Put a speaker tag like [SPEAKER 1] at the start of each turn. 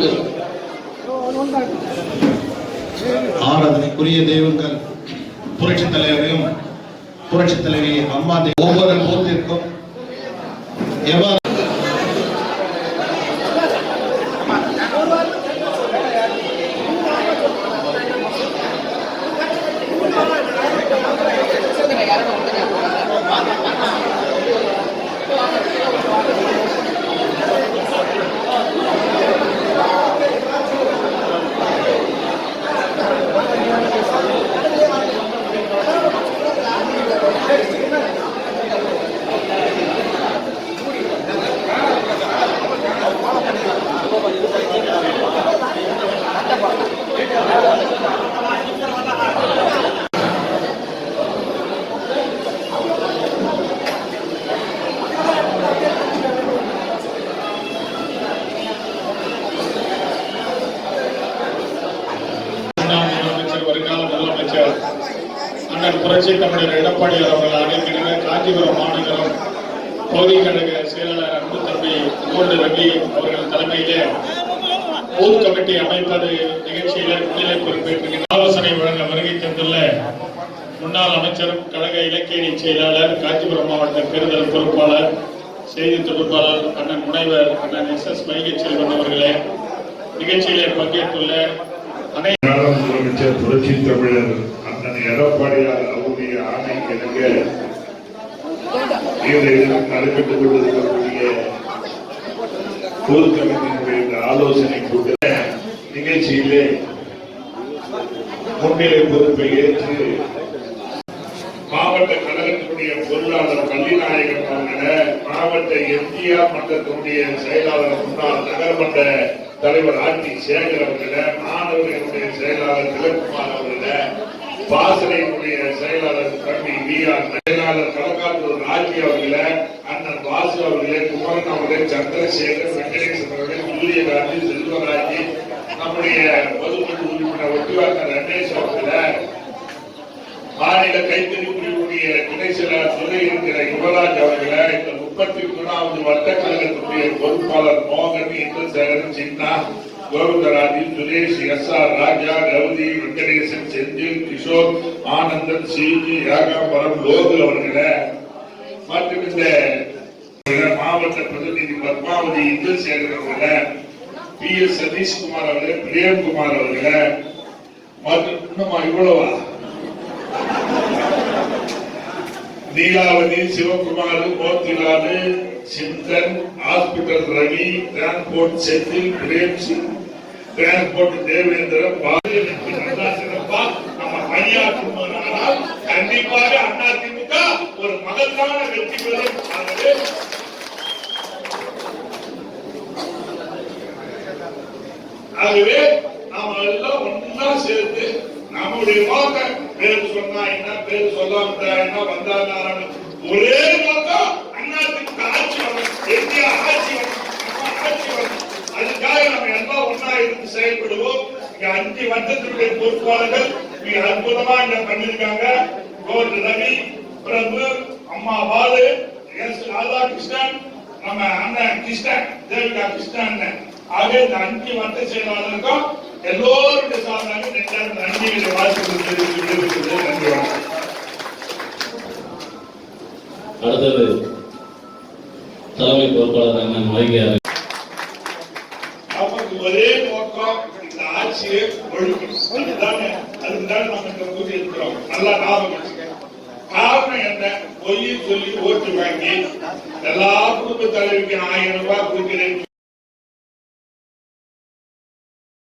[SPEAKER 1] மாவட்ட
[SPEAKER 2] ஆராதனைக்குரிய தெய்வங்கள் புரட்சி தலைவரையும் புரட்சி தலைவி அம்மா ஒவ்வொரு பூத்திற்கும் எவ்வாறு
[SPEAKER 3] அண்ணன் புரட்சி தமிழர் எடப்பாடியார் அவர்கள் அழைக்கின்ற காஞ்சிபுரம் மாநகரம் பகுதி கழக செயலாளர் அன்பு தம்பி மூன்று ரவி அவர்கள் தலைமையிலே பூத் கமிட்டி அமைப்பது நிகழ்ச்சியில முன்னிலை பொறுப்பேற்று ஆலோசனை வழங்க வருகை தந்துள்ள முன்னாள் அமைச்சரும் கழக இலக்கிய செயலாளர் காஞ்சிபுரம் மாவட்ட தேர்தல் பொறுப்பாளர் செய்தி தொடர்பாளர் அண்ணன் முனைவர் அண்ணன் எஸ் எஸ் செல்வன் அவர்களே நிகழ்ச்சியிலே பங்கேற்றுள்ள அனைத்து
[SPEAKER 4] புரட்சி தமிழர் எடப்பாடியார் அவருடைய ஆணைக்கு இணங்க நடைபெற்றுக் கொண்டிருக்கக்கூடிய பொது ஆலோசனை கூட்ட நிகழ்ச்சியிலே முன்னிலை பொறுப்பை ஏற்று மாவட்ட கழகத்தினுடைய பொருளாளர் பள்ளிநாயகன் அவர்கள மாவட்ட எம்ஜிஆர் மன்றத்தினுடைய செயலாளர் முன்னாள் நகர்மன்ற தலைவர் ஆர்டி சேகர் அவர்கள மாணவர்களுடைய செயலாளர் திலக்குமார் அவர்கள பாசறையினுடைய செயலாளர் தம்பி வி ஆர் செயலாளர் களக்காட்டூர் ராஜி அவர்களை அண்ணன் வாசு அவர்களே குமரன் அவர்களே சந்திரசேகர் வெங்கடேசன் அவர்களே சூரியகாந்தி செல்வராஜி நம்முடைய பொதுக்குழு உறுப்பினர் ஒட்டுவாக்கர் ரமேஷ் அவர்களை மாநில கைத்தறி பிரிவுடைய துணை செயலாளர் துறை இருக்கிற யுவராஜ் அவர்களை இந்த முப்பத்தி மூணாவது வட்டக்கழகத்துடைய பொறுப்பாளர் மோகன் இந்திரசேகரன் சின்னா கோவிந்தராஜி சுரேஷ் எஸ் ஆர் ராஜா ரவுதி வெங்கடேசன் செந்தில் கிஷோர் ஆனந்தன் சிஜி யாகாம்பரம் லோகு அவர்களை. மற்றும் இந்த மாவட்ட பிரதிநிதி பத்மாவதி இந்திரசேகர் அவர்களை பி. எஸ். சதீஷ்குமார் அவர்களே பிரேம்குமார் அவர்களை. மற்றும் இன்னுமா இவ்வளவா? Neelavathi Sivakumar Motilal Chinthan hospital Ravi transport Senthil Prem Singh transport Devendran Bharatiya நல்லா சிறப்பா நம்ம பணியாற்றுவதனால் கண்டிப்பாக அதிமுக ஒரு மகத்தான வெற்றி பெறும். ஆகவே ஆகவே நாம எல்லாம் ஒன்னா சேர்ந்து நம்முடைய நோக்கம் பேர் சொன்னா என்ன பேர் சொல்லாமட்டா என்ன வந்தா ஒரே நோக்கம் வட்டத்தினுடைய பொறுப்பாளர்கள் மிக அற்புதமா என்ன பண்ணிருக்காங்க கோல்டு ரவி பிரபு அம்மா பாலு எஸ் ராதாகிருஷ்ணன் நம்ம அண்ணன் கிருஷ்ணன் தேவிகா கிருஷ்ணன் அண்ணன். ஆக இந்த அஞ்சு வட்ட செயலாளருக்கும் எல்லோருடைய சார்பாக நெஞ்சார்ந்த நன்றிகளை வாழ்த்துக்கள் தெரிவித்து நன்றி வணக்கம்.
[SPEAKER 5] அடுத்தது தலைமை பொறுப்பாளர் அண்ணன் வைகையார்
[SPEAKER 4] நமக்கு ஒரே நோக்கம் இந்த ஆட்சியை ஒழிக்கணும். அதுதானே அதுதானே நம்ம இந்த கூட்டி இருக்கிறோம். நல்லா ஞாபகம் காரணம் என்ன? பொய் சொல்லி ஓட்டு வாங்கி எல்லா குடும்ப தலைவிக்கு ஆயிரம் ரூபாய் கொடுக்கிறேன்.